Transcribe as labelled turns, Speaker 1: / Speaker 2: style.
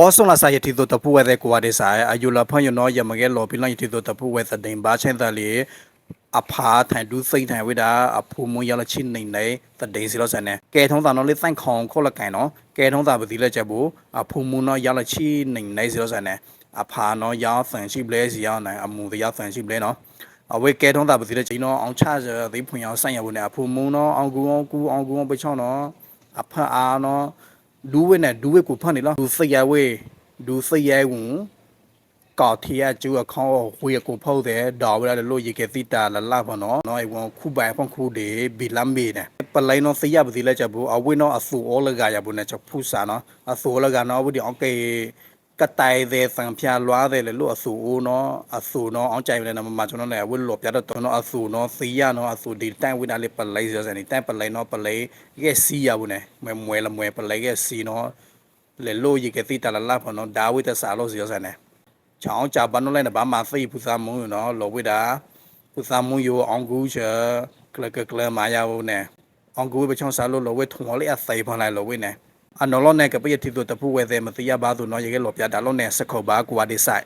Speaker 1: awesome la sai thi to tapu wa de ko wa de sai a yu la phan yu no ya ma ge lo pi la thi to tapu wa sa ding ba chen da li a pha than du sai than wi da a phu mu ya la chin nei nei ta ding si lo san ne ke thong ta no le thank khong kho la kan no ke thong ta ba di le che bu a phu mu no ya la chi nei nei si lo san ne a pha no ya san chi ble si ya nai a mu de ya san chi ble no အဝေကဲထုံးတာပစီတဲ့ချိန်တော့အောင်ချရသေးဖွင့်အောင်ဆိုင်ရဖို့နဲ့အဖူမုံတော့အောင်ကူအောင်ကူအောင်ကူအောင်ပချောင်းတော့အဖတ်အားတော့ ဒူဝဲနဲ့ဒူဝဲကိုဖတ်နေလားဒူစိတ်ရဝဲဒူစိတ်ရဝင်ကောက်ထီရကျူအခေါဝေကိုဖောက်တဲ့ဒေါ်ဝရလို့ရေကတိတာလလဖနော်နော်ဝခုပိုင်ဖခုဒီဘီလမ်ဘီနဲ့ပလိုင်းနော်စရပတိလက်ချက်ဘူးအဝိနော်အဆူအောလကရဘူးနဲ့ချက်ဖူစာနော်အဆူလကနော်ဝဒီအကေ ကတိုင်တဲ့ဆံဖျားလွားတဲ့လေလို့အဆူဦးနော်အဆူနော်အောင်ကြိုင်လည်းမမကျွန်တော်လည်းဝိလို့ပြတော့တော့နော်အဆူနော်စီရနော်အဆူဒီတိုင်ဝိနာလေးပလိုင်းစစနေတိုင်ပလိုင်းနော်ပလိုင်းရဲ့စီရဘူးနဲ့မမွဲလမွဲပလိုင်းရဲ့စီနော်လေလို့ရေကတိတာလလဖနော်ဒါဝိတစာလို့စီရစနေချောင်းကြပန်နိုလိုက်နဘာမသိပူစာမုံနော်လောဝိတာပူစာမုံယောအောင်ကူချာကလကကလမာယာဝနဲ့အောင်ကူဘချောင်းစာလို့လောဝိထုံလေးအသိဖန်လိုက်လောဝိနဲ့ အနော်လောနဲ့ကပိယတိတို့တပူဝဲတဲ့မသိရပါသူနော်ရေကလောပြတာလောနဲ့စခောပါကွာဒီဆိုင်